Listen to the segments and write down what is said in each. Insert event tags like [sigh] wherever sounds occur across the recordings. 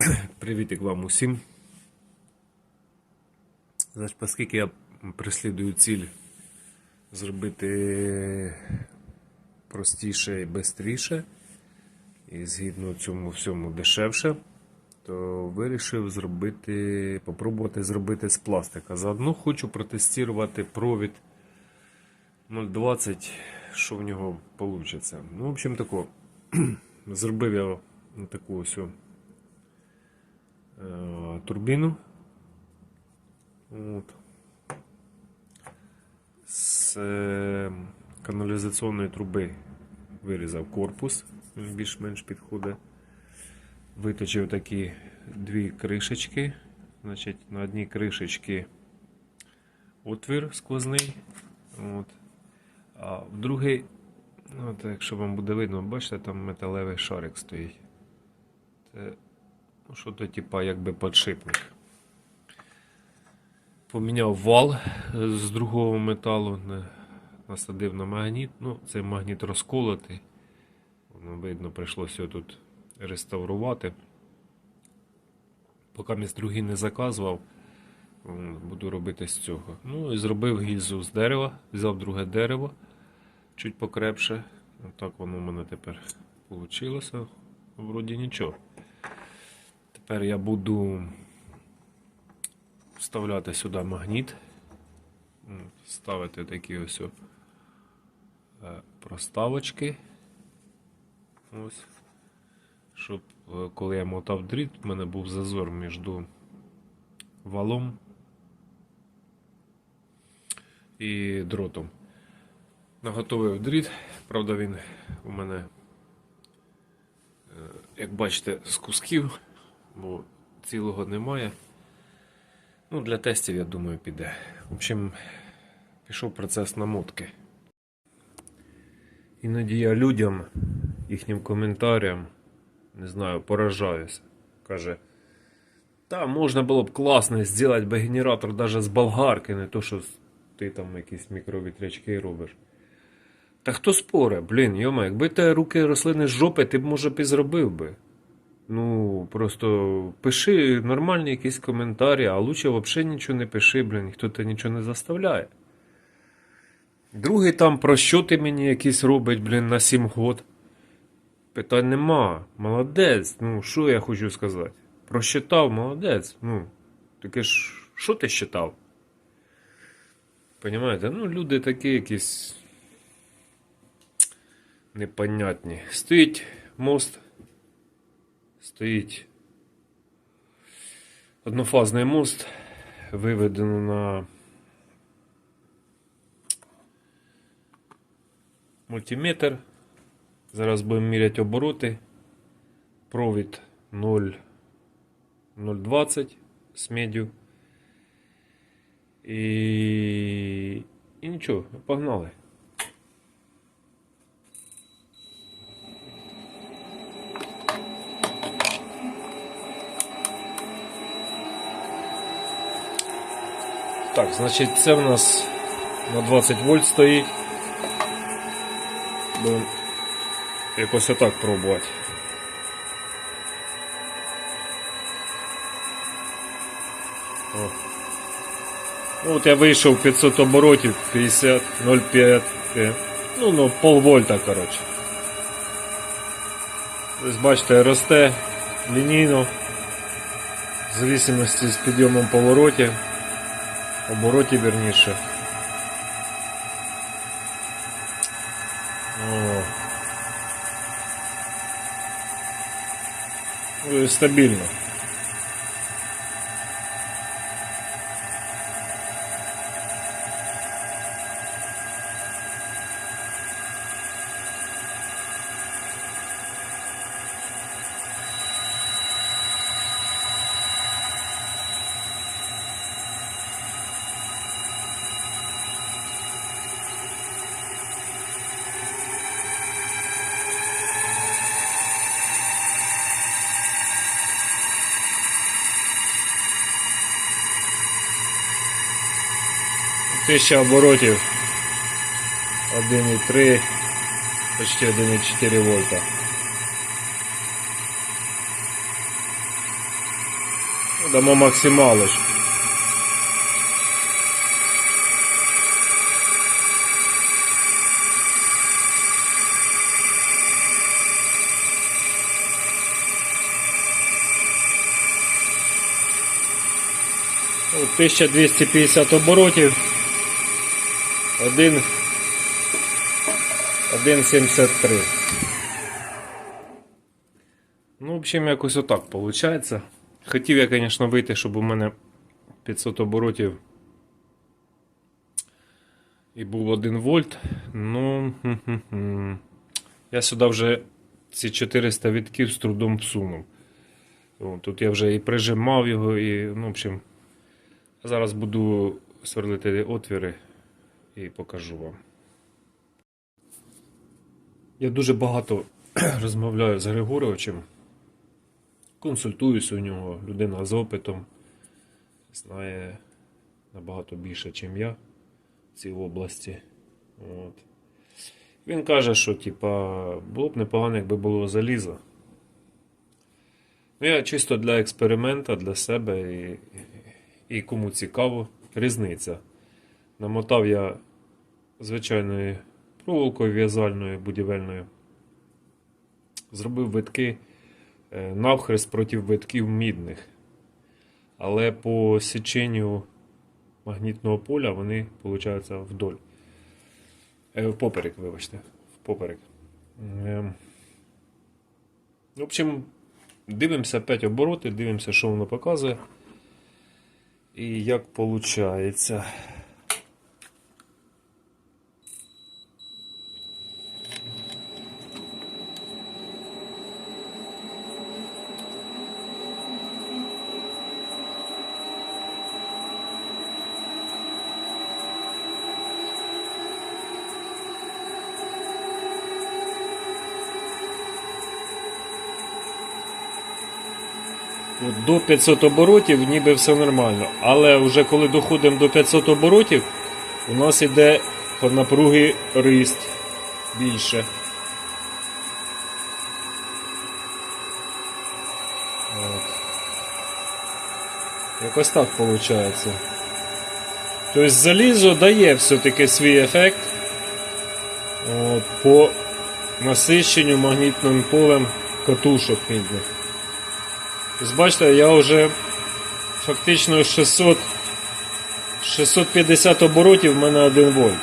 [clears throat] Привітик вам усім. Значить, оскільки я преслідую ціль зробити простіше і швидше, і згідно цьому всьому дешевше, то вирішив зробити, попробувати зробити з пластика. Заодно хочу протестувати провід 0,20, що в нього вийде. Ну, в общем, тако, [clears throat] зробив я таку ось турбіну. От. З е, каналізаційної труби вирізав корпус, він більш-менш підходить. Виточив такі дві кришечки. Значить, на одній кришечці отвір сквозний. От. А в другий, ну, от, якщо вам буде видно, бачите, там металевий шарик стоїть. Що то, типа, якби подшипник. Поміняв вал з другого металу, на- насадив на магніт. Ну, цей магніт розколотий. Воно видно, прийшлося його тут реставрувати. Поки місь другий не заказував, буду робити з цього. Ну і зробив гільзу з дерева, взяв друге дерево, чуть покрепше. Так воно в мене тепер вийшло. Вроді нічого. Тепер я буду вставляти сюди магніт, ставити такі ось е, проставочки. Ось. Щоб е, коли я мотав дріт, в мене був зазор між валом і дротом. Наготовив дріт, правда, він у мене, е, як бачите, з кусків, бо цілого немає. Ну, для тестів, я думаю, піде. В общем, пішов процес намотки. Іноді я людям, їхнім коментарям, не знаю, поражаюся. Каже, та можна було б класно зробити би генератор навіть з болгарки, не то, що ти там якісь мікровітрячки робиш. Та хто споре, блін, йома, якби те руки росли не з жопи, ти б може б і зробив би. Ну, просто пиши нормальні якісь коментарі, а лучше взагалі нічого не пиши, блін, ніхто тебе нічого не заставляє. Другий там про що ти мені якийсь робить, блін, на 7 год. Питань нема. Молодець. Ну, що я хочу сказати? Просчитав, молодець. Ну, таке ж, що ти считав? Понімаєте? Ну, люди такі якісь непонятні. Стоїть мост. Стоїть однофазний мост, виведено на мультиметр. Зараз будемо міряти обороти. Провід 0, 0,20 з медю. І, і нічого, погнали. Так, значить, це в нас на 20 вольт стоїть. Будемо якось отак пробувати. О. Ну, от я вийшов 500 оборотів, 50, 0,5, е, ну, ну, пол вольта, коротше. Ось бачите, росте лінійно, в зависимості з підйомом поворотів, оборотів верніше. О. Ну, і Стабільно. Тисяча оборотів 1,3 почти 1,4 вольта. Дамо максималочку. Ну, 1250 оборотів. 1 1,73. Ну, в общем, якось отак виходить. Хотів я, звісно, вийти, щоб у мене 500 оборотів і був 1 вольт. Ну, я сюди вже ці 400 вітків з трудом всунув. Тут я вже і прижимав його, і, ну, в общем, зараз буду сверлити отвіри і покажу вам. Я дуже багато [clears throat] розмовляю з Григоровичем, консультуюся у нього, людина з опитом, знає набагато більше, ніж я в цій області. От. Він каже, що типа, було б непогано, якби було залізо. Ну, я чисто для експеримента, для себе і, і кому цікаво, різниця. Намотав я звичайною проволокою в'язальною будівельною. Зробив витки е, навхрест проти витків мідних. Але по січенню магнітного поля вони, виходить, вдоль. Е, Впоперек, вибачте. Впоперек. Ем. В общем, дивимося 5 оборотів, дивимося, що воно показує. І як виходить. До 500 оборотів ніби все нормально. Але вже коли доходимо до 500 оборотів, у нас йде по напруги ріст більше. Якось так виходить. Тобто залізо дає все-таки свій ефект по насищенню магнітним полем катушок мідних. Ось бачите, я вже фактично 600, 650 оборотів в мене 1 вольт.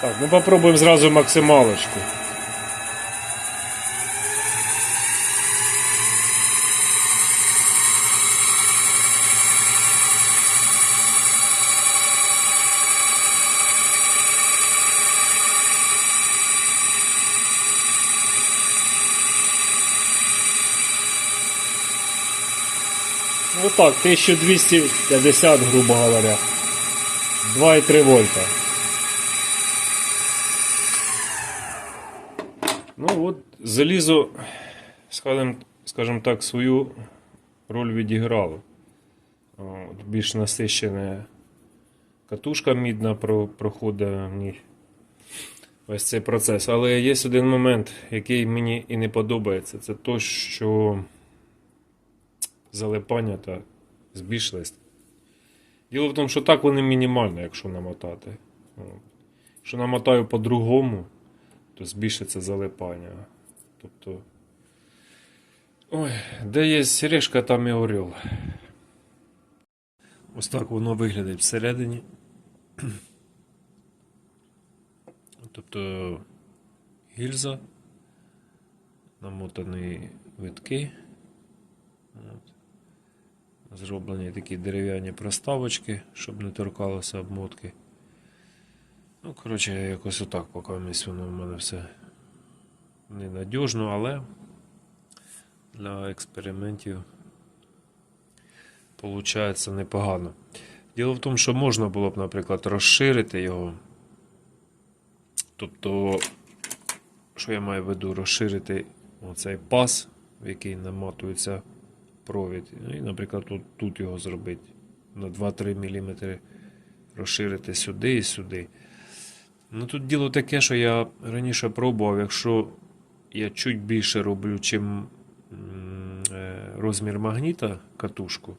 Так, ну попробуємо зразу максималочку. Ну так, 1250, грубо говоря. 2,3 вольта. Ну от, залізо, скажімо, так, свою роль відіграло. От, більш насищена катушка мідна проходить в ось цей процес. Але є один момент, який мені і не подобається. Це то, що залипання та збільшились. Діло в тому, що так вони мінімальні, якщо намотати. От. Якщо намотаю по-другому, то збільшиться залипання. Тобто. Ой, де є сережка, там і орел. Ось так воно виглядає всередині. [clears throat] Тобто гільза, намотані витки. От. Зроблені такі дерев'яні проставочки, щоб не торкалося обмотки. Ну, коротше, якось отак, поки воно в мене все ненадіжно, але для експериментів виходить непогано. Діло в тому, що можна було б, наприклад, розширити його. Тобто, що я маю в виду, розширити оцей пас, в який намотується провід. Ну, І, наприклад, тут, тут його зробити на 2-3 мм розширити сюди і сюди. Ну тут діло таке, що я раніше пробував, якщо я чуть більше роблю, чим е, розмір магніта, катушку,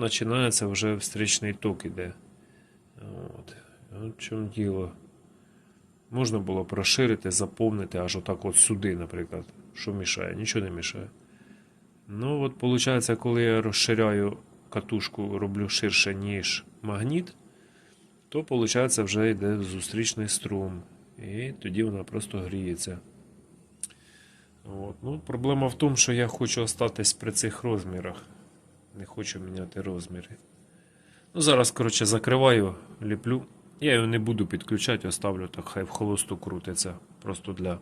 починається вже встречний ток іде. От. От чому діло. Можна було б розширити, заповнити аж отак от сюди, наприклад. Що мішає? Нічого не мішає. Ну, от виходить, коли я розширяю катушку, роблю ширше, ніж магніт, то виходить вже йде зустрічний струм. І тоді вона просто гріється. От. Ну, проблема в тому, що я хочу остатись при цих розмірах. Не хочу міняти розміри. Ну, зараз, коротше, закриваю, ліплю. Я його не буду підключати, оставлю так, хай в холосту крутиться. Просто для,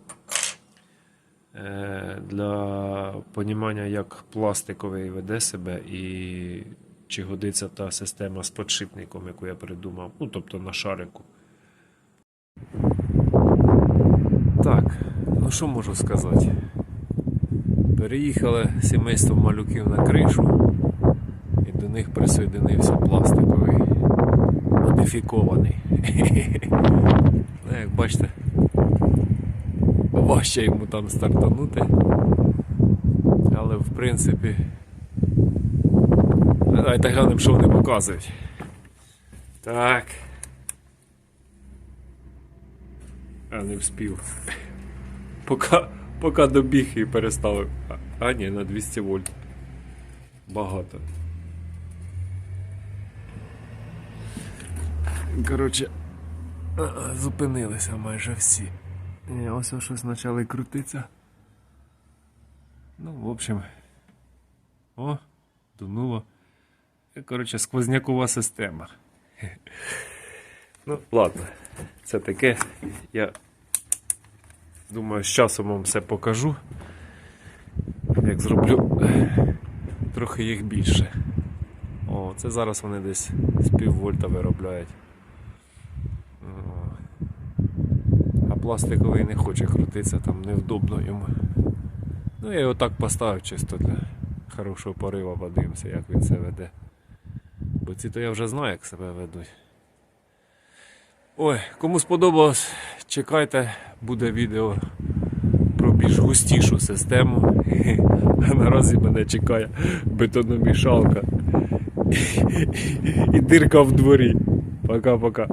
для понімання, як пластиковий веде себе і чи годиться та система з подшипником, яку я придумав. Ну, тобто на шарику. Так, ну що можу сказати? Переїхали сімейство малюків на кришу, і до них присоединився пластиковий модифікований. [laughs] Ну, як бачите, важче йому там стартанути. Але в принципі. Давайте глянемо, що вони показують. Так. А не вспів. Поки, поки добіг і переставив. А ні, на 200 вольт. Багато. Коротше, зупинилися майже всі. І ось ось щось почали крутитися. Ну, в общем. О, дунуло. Коротше, сквознякова система. Ну, ладно, це таке. Я думаю, з часом вам все покажу. Як зроблю трохи їх більше. О, це зараз вони десь з піввольта виробляють. Пластиковий не хоче крутитися, там невдобно йому. Ну, я його так поставив чисто для хорошого порива, подивимося, як він це веде. Бо ці то я вже знаю, як себе ведуть. Ой, кому сподобалось, чекайте, буде відео про більш густішу систему. А [laughs] наразі мене чекає бетономішалка [laughs] і дирка в дворі. Пока-пока.